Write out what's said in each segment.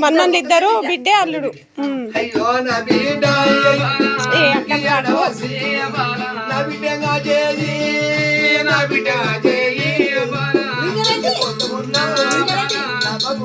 మన్మన్లు ఇద్దరు బిడ్డే అల్లుడు. అయ్యో నా అట్లా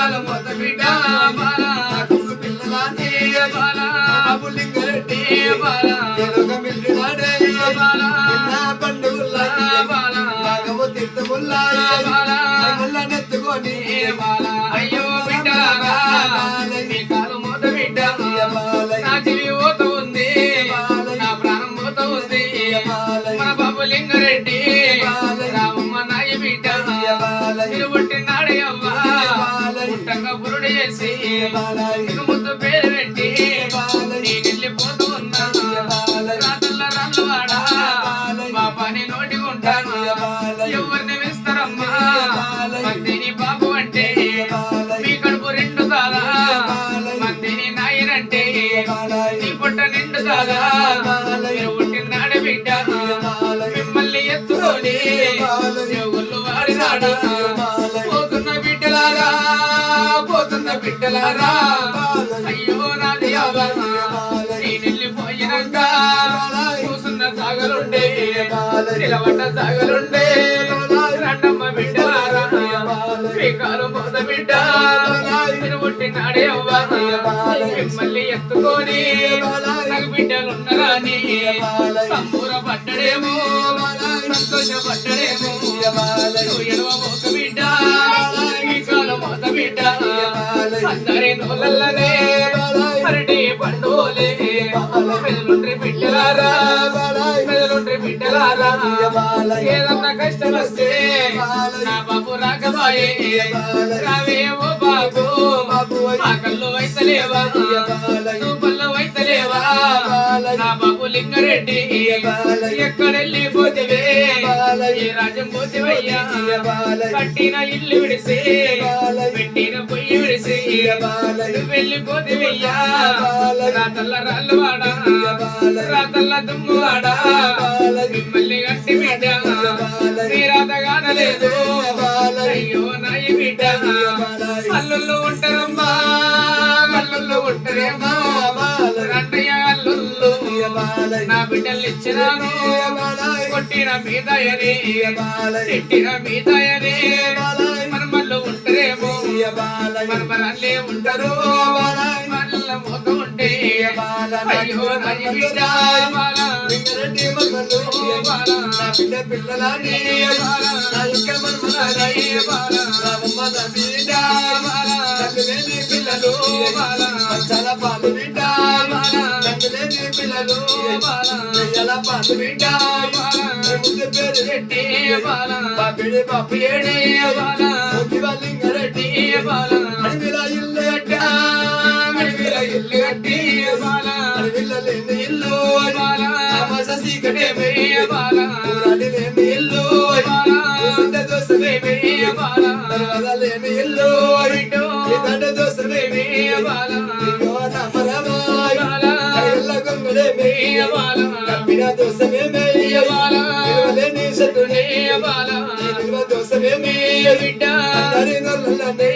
నీ కాలు మోత బిడ్డ నా కొడుకు పిల్లలాని బాబు లింగారెడ్డి ఎలుగ చేసి, నీకు బిడ్డలారా అయ్యో నాది నేను వెళ్ళిపోయినాక నిలబడ్డ జాగలుండే. రండమ్మ బిడ్డలారా శ్రీకాలు పోత బిడ్డ మీరు పుట్టినాడే అవ్వ. మిమ్మల్ని ఎత్తుకొని నాకు బిడ్డలున్నరా సంబూర పడ్డడేమో సంతోషపడ్డడేమో ఎడవ అందరి నోళ్ళల్లనే అరటి పండులే. మెదలుండ్రి బిడ్డలారా మెదలుండ్రి బిడ్డలారా ఏదన్నా కష్టం వస్తే నా బాబు రాకబాయే బాబు మా కళ్ళు వైతలేవా? నువ్వు పళ్ళు వైతలేవా? నా బాబు లింగారెడ్డి ఎక్కడెళ్ళి పోతివే? ఏ రాజ్యం పోతివయ్యా? కట్టిన ఇల్లు విడిసి. పెట్టిన పొయ్యి విడిసి. వెళ్ళిపోతివయ్యా రాతల్ల రాళ్ళు వాడా రాతల్ల దుమ్ము వాడా మిమ్మల్ని గట్టి బిడ్డ మీరాత కానలేదు. అయ్యో నాయ బిడ్డ. అల్లుళ్ళు ఉంటారమ్మా. అల్లుళ్ళు ఉంటారేమా. బిడ్డలు ఇచ్చినాను. కొట్టిన మీదయని తిట్టిన మీదయని మనమల్లు ఉంటారేమో మనమరల్లే ఉంటారు. మళ్ళీ మోత ఉంటే అయ్యో బిడ్డ రామమ్మ బిడ్డ. పిల్లలు చాలా పాలు బిడ్డ పిల్లలు నెయ్యల పాలు బిడ్డ ముందు పేరు పెట్టి పాపిడి పాపి ఏడి లింగారెడ్డి అడవిల ఇల్లు ఇల్లు కట్టి లేని ఇల్లు ఇల్లు లేని ఇల్లు గొంగుడేమి కప్పిన దోసమేమి ఇరవలేని సతుని ఇదిగో బిడ్డ అందరి నొల్లనే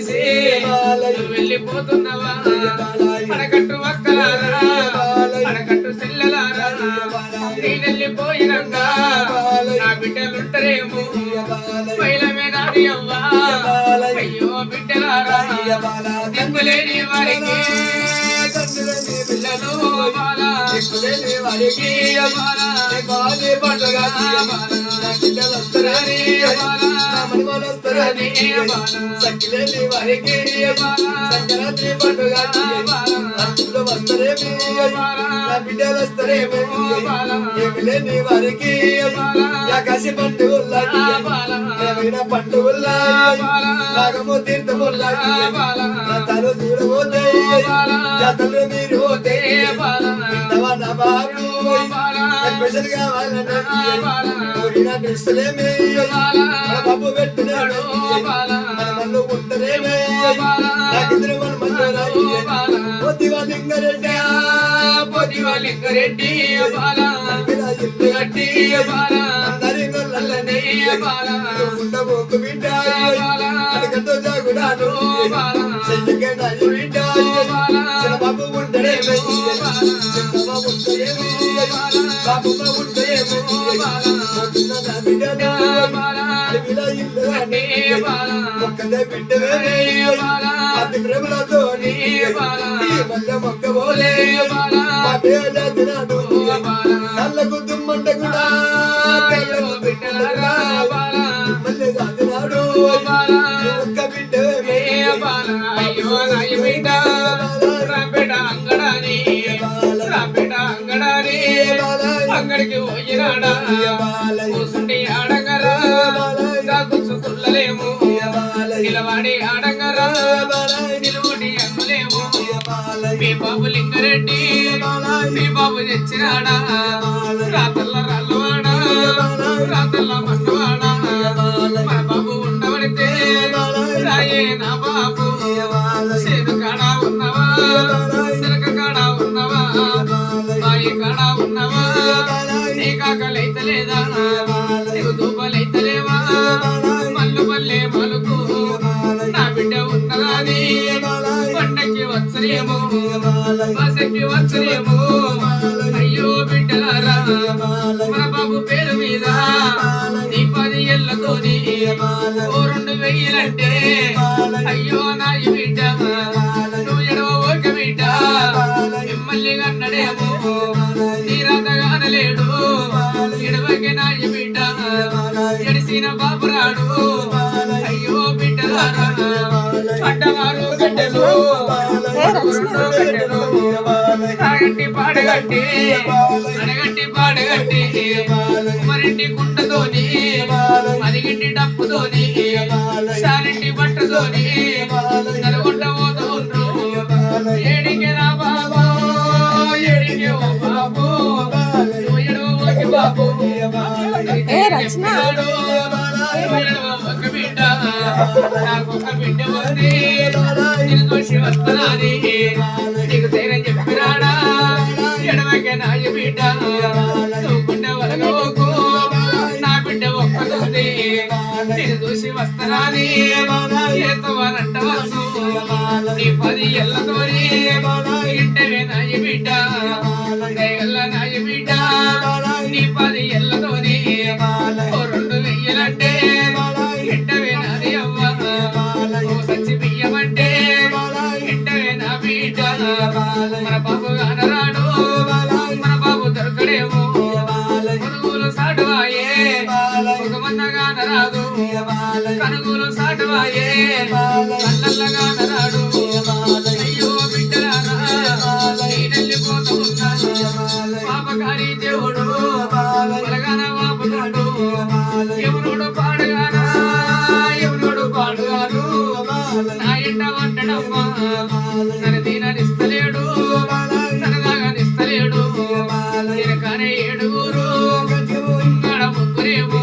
చేసి నువ్వు వెళ్ళిపోతున్నావా మన ఒక్కలారా అక్కలారా మన నేను సెల్లలారా నా బిడ్డలుంటరేమో? పైల మీద అయ్యో బిడ్డ దిక్కులేని వారికి. పిల్లలు బాల వారికి. బాల పండుగ నా బిడ్డలు వస్తారని నా మనవలు వస్తారని సఖిలేని వారికి. సంక్రాంతి పండుగ అచ్చులు వస్తారేమి? నా బిడ్డలు వస్తారేమి? ఏమి లేని వారికి? కసి పండుగ ఏమైనా పండుగ నాగము తీర్థముల్ల తను చూడబోతే జాతరలు మీరు పోతే వింటవన బాబు. స్పెషల్ కావాలంటే డ్రెస్సులేమి బాబు పెట్టినాడు. లింగరెడ్డి బాల ఇల్లు ఉండబోకు బిడ్డ అడగతో జాగుడాను బిడ్డ బిడ్డ అడవిలో ఇల్లు ఒక్కదే బిడ్డవే అతి మొక్క పోలే మాటేలాడు కళ్ళకు దుమ్మంట కూడా ఒక్క బిడ్డ అంగడికి పోయినాడా? కూసుండి ఆడంగరా కూర్చుకుల్లలేము నిలవాడి బాబు లింగరెడ్డి. మీ బాబు తెచ్చినాడా? రాతల్ల రాళ్ళవాడా? రాతల్ల మన్నవాడా మన బాబు ఉండబడితే రాయే నా బాబు. సేను కాడ ఉన్నవా? సిరక కాడ ఉన్నవా? బాయి కాడ ఉన్నవా? నీ కాకలైతలేదా? నీకు దూపలైతలేవా మల్లు మల్లె మలుకు నా బిడ్డ ఉన్నదాని. పండక్కి వచ్చరేమో బసకి వచ్చరేమో అయ్యో బిడ్డలారా మన బాబు పేరు మీద నీ పది ఏళ్ళతోని ఓ రెండు వెయ్యిలంటే అయ్యో నా బిడ్డ నువ్వు ఎడవ ఒక బిడ్డ మిమ్మల్ని కన్నడేమో తీరాతగానలేడు ఎడవకి నా బిడ్డ ఎడిసిన బాబురాడు అయ్యో పాడగట్టి అడగంటి పాడగట్టి మరింటి కుంటతోని మరిగింటి డప్పుతోని శాలింటి బట్టతోని నలుగుంట పోతుండ్రు ఏడికి రా బాబు ఏడికి ఓ బాబు నువ్వు ఎడవ ఓకే బాబు. ఒక బిడ్డ నాకు ఒక బిడ్డ ఉంది. నేను దోషి వస్తున్నాని బిడ్డ నువ్వు గుండె నా బిడ్డ ఒక్కతుంది నేను చూసి వస్తున్నాని ఏతో నీ పది ఎల్లతోని ఇంటవే బిడ్డ బిడ్డ నీ పది ఎల్లతోని రెండు వెయ్యలంటే ఇంటవే నాది అవ్వ సచ్చి బియ్యమంటే ఇంటవే నా బిడ్డ. మన బాబు గానరాడు ఎవరుడు పాడుగానా? ఎవరుడు పాడుగాను. నా ఎంట వంటడమ్మా నన్ను దీననిస్తలేడు వెనకనే ఏడుగురు. ఇక్కడ ముగ్గురేమో.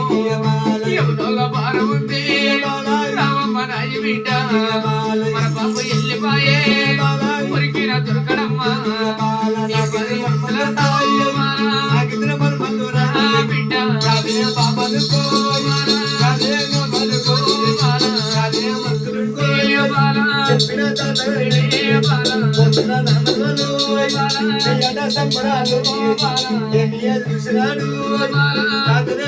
భారం ఉంది. బిడ్డ మన బాబు ఎల్లిపాయే. సంబరాలు చూసినాడు రాత్రి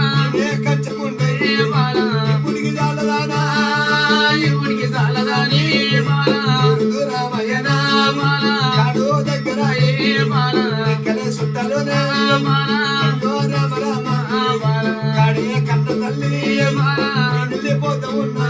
కడియ కన్న తల్లి వెళ్ళిపోతూ ఉన్నా